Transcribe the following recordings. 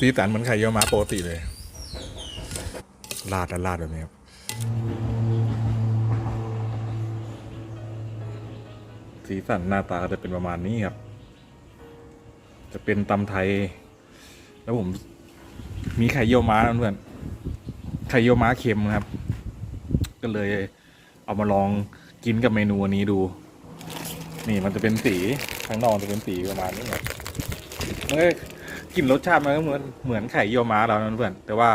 สีสันเหมือนไข่เยี่ยวม้าปกติเลยลาดและลาดแบบนี้ครับสีสันหน้าตาจะเป็นประมาณนี้ครับ จะเป็นตำไทย แล้วผมมีไข่เยี่ยวม้าเพื่อนไข่เยี่ยวม้าเค็มนะครับ ก็เลยเอามาลองกินกับเมนูอันนี้ดู นี่มันจะเป็นสีข้างนอกจะเป็นสีประมาณนี้ครับมันก็ กลิ่นรสชาติมันก็เหมือนเหมือนไข่เยี่ยวม้าเรานะเพื่อนแต่ว่า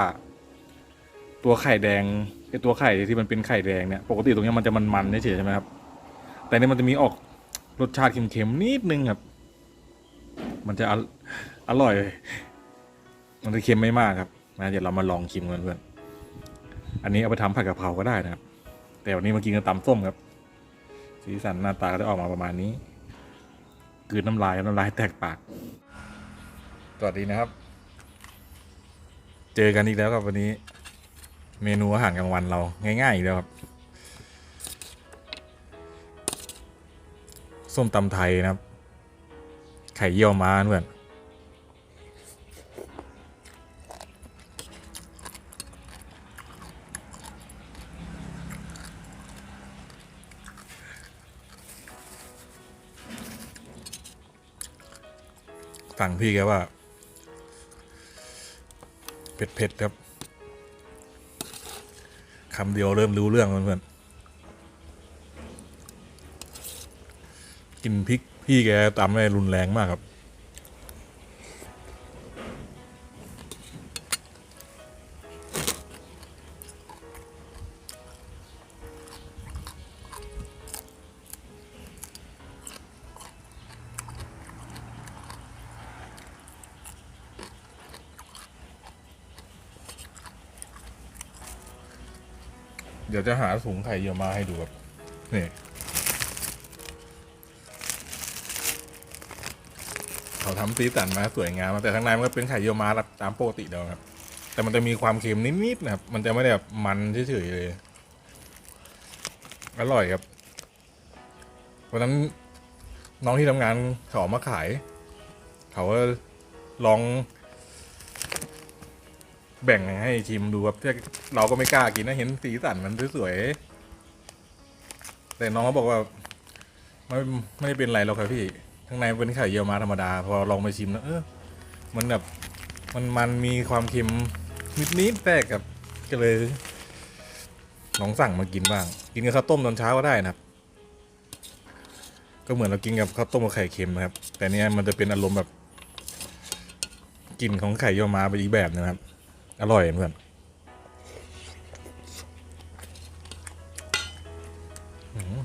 ตัวไข่แดงไอตัวไข่ที่มันเป็นไข่แดงเนี่ยปกติตรงเนี้ยมันจะมันๆเฉยใช่ไหมครับ แต่นี่มันจะมีออกรสชาติเค็มๆนิดนึงครับ มันจะอร่อย มันจะเค็มไม่มากครับนะเดี๋ยวเรามาลองชิมกันเพื่อนอันนี้เอาไปทำผัดกะเพราก็ได้นะครับ แต่วันนี้มากินกับตำส้มครับ สีสันหน้าตาก็จะออกมาประมาณนี้กลืนน้ำลายน้ำลายแตกปาก สวัสดีนะครับ เจอกันอีกแล้วครับวันนี้ เมนูอาหารกลางวันเราง่ายๆอีกแล้วครับ ส้มตำไทยนะครับ ไข่เยี่ยวม้าเพื่อนสั่งพี่แกว่า เผ็ดๆครับคำเดียวเริ่มรู้เรื่องเพื่อนๆกินพริกพี่แกตำได้รุนแรงมากครับ เดี๋ยวจะหาถุงไข่เยี่ยวมาให้ดูครับนี่เขาทำสีสันมาสวยงามแต่ข้างในมันก็เป็นไข่เยี่ยวมาตามปกติเดียวครับ แต่มันจะมีความเค็มนิดๆนะครับ มันจะไม่ได้แบบมันเฉยๆเลย อร่อยครับวันนั้นน้องที่ทำงานเขาเอามาขาย เขาก็ลอง แบ่งให้ชิมดูครับเราก็ไม่กล้ากินนะเห็นสีสันมันสวยๆแต่น้องเขาบอกว่าไม่ไม่ได้เป็นไรหรอกครับพี่ข้างในเป็นไข่เยี่ยวมาธรรมดา พอลองไปชิมแล้วเออมันแบบมันมันมีความเค็มนิดๆแต่กับก็เลยลองสั่งมากินบ้าง กินกับข้าวต้มตอนเช้าก็ได้นะครับ ก็เหมือนเรากินกับข้าวต้มกับไข่เค็มนะครับ แต่เนี้ยมันจะเป็นอารมณ์แบบกลิ่นของไข่เยี่ยวมาไปอีกแบบนะครับ อร่อยเพื่อนอืม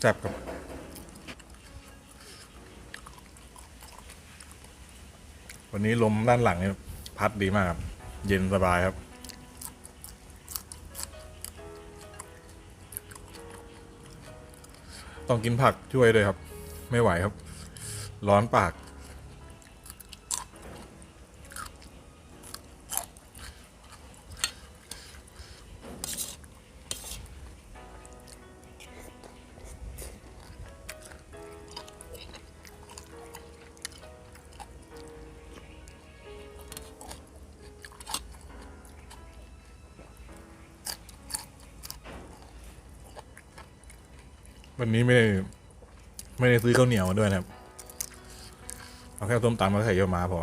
แซ่บครับวันนี้ลมด้านหลังเนี่ยพัดดีมากครับ เย็นสบายครับต้องกินผักช่วยด้วยครับ ไม่ไหวครับ ร้อนปาก วันนี้ไม่ได้ ไม่ได้ซื้อข้าวเหนียวมาด้วยนะครับ เอาแค่ส้มตำกับไข่เยี่ยมาพอ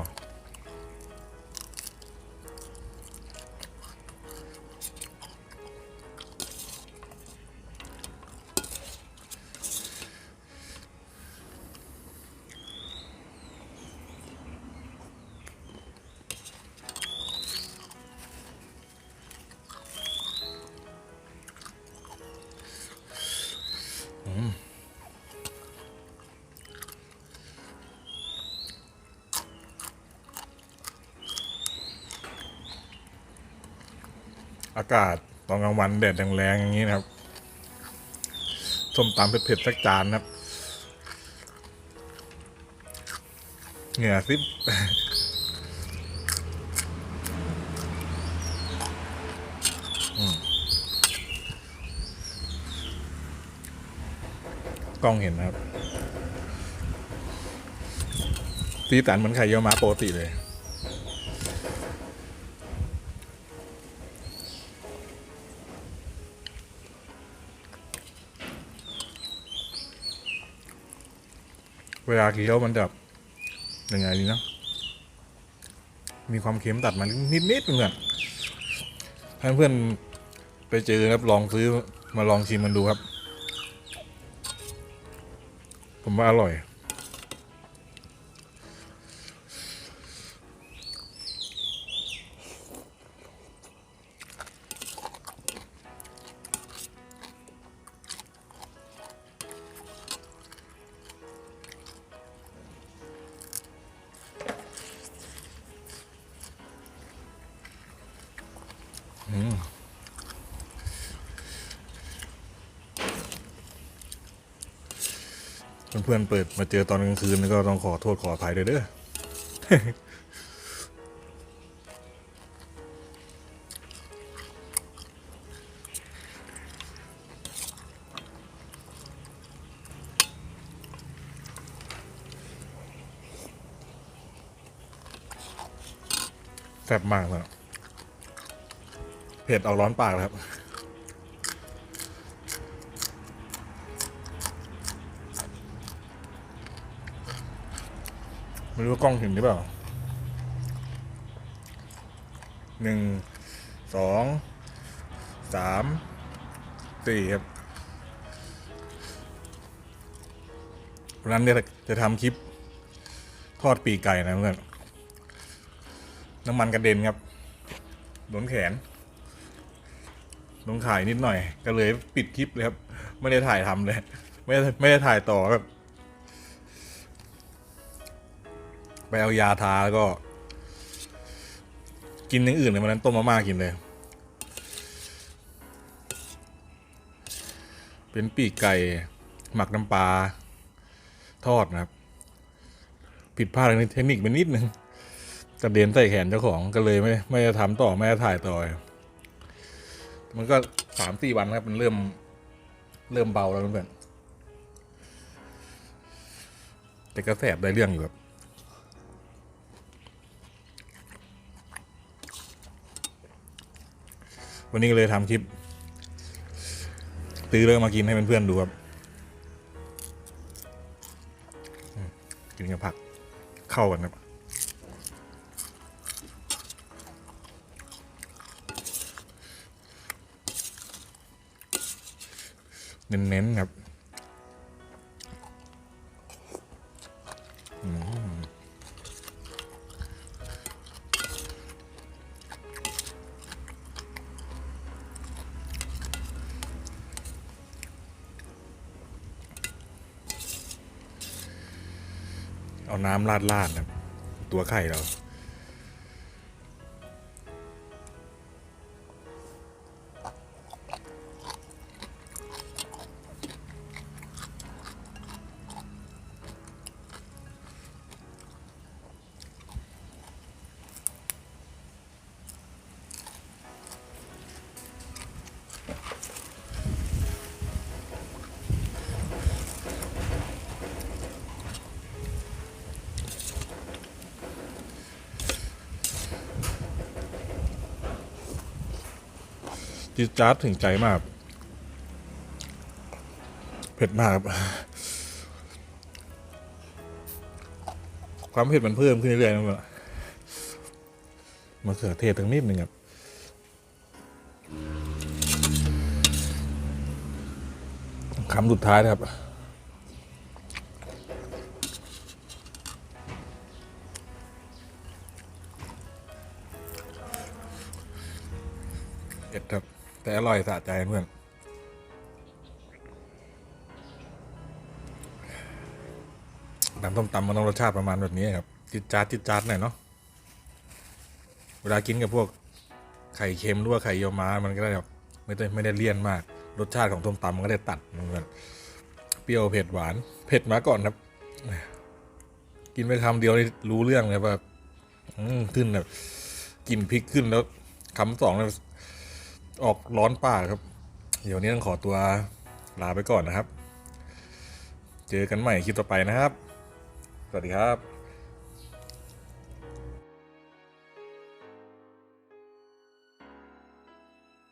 อืม อากาศตอนกลางวันแดดแรงๆอย่างนี้นะครับส้มตำเผ็ดๆสักจานนะครับเหงื่อซิบกล้องเห็นนะครับสีสันเหมือนไข่เยี่ยวม้าปกติเลย เวลาเคี้ยวมันจะยังไงดีเนาะมีความเค็มตัดมานิดๆเพื่อนถ้าเพื่อนไปเจอครับลองซื้อมาลองชิมมันดูครับ ผมว่าอร่อย เพื่อนๆเปิดมาเจอตอนกลางคืนก็ต้องขอโทษขออภัยด้วยเด้อแซ่บมากเลยเผ็ดเอาร้อนปากเลยครับ ไม่รู้ว่ากล้องเห็นหรือเปล่าหนึ่งสองสามสี่ครับวันนั้นเนี่ยจะทำคลิปทอดปีกไก่นะเพื่อนน้ำมันกระเด็นครับโดนแขนโดนขายนิดหน่อย ก็เลยปิดคลิปเลยครับ ไม่ได้ถ่ายทำเลย ไม่ได้ไม่ได้ถ่ายต่อแบบ ไปเอายาทาแล้วก็ กินอย่างอื่นเลยวันนั้นต้มมาม่ากินเลย เป็นปีกไก่ หมักน้ำปลาทอดนะครับ ผิดพลาดในเทคนิคไปนิดนึงกระเด็นใส่แขนเจ้าของก็เลยไม่ไม่ได้ทำต่อไม่ได้ถ่ายต่อ มันก็สามสี่วันครับ มันเริ่ม เริ่มเบาแล้วเพื่อนแต่ก็แสบได้เรื่องอยู่ครับ วันนี้ก็เลยทำคลิปซื้อเรื่องมากินให้เพื่อนๆดูครับกินกับผักเข้ากันครับเน้นๆครับ เอาน้ำราดๆครับตัวไข่เรา จิดจาร์ดถึงใจมาก เผ็ดมากครับความเผ็ดมันเพิ่มขึ้นเรื่อยๆนะมันมะเขือเทศตั้งนิดหนึ่งครับคำสุดท้ายนะครับ แต่อร่อยสะใจเพื่อนตำส้มตำมันต้องรสชาติประมาณแบบนี้ครับจิดจาดจิดจาดหน่อยเนาะเวลากินกับพวกไข่เค็มหรือว่าไข่เยี่ยวม้ามันก็ได้แบบไม่ได้ไม่ได้เลี่ยนมาก รสชาติของส้มตำมันก็ได้ตัดมันแบบเปรี้ยวเผ็ดหวานเผ็ดมาก่อนครับ กินไปคำเดียวนี่รู้เรื่องเลยว่าขึ้นแบบกลินพริกขึ้นแล้วคำสองแล้ว ออกร้อนปากครับ เดี๋ยวนี้ต้องขอตัวลาไปก่อนนะครับ เจอกันใหม่คลิปต่อไปนะครับ สวัสดีครับ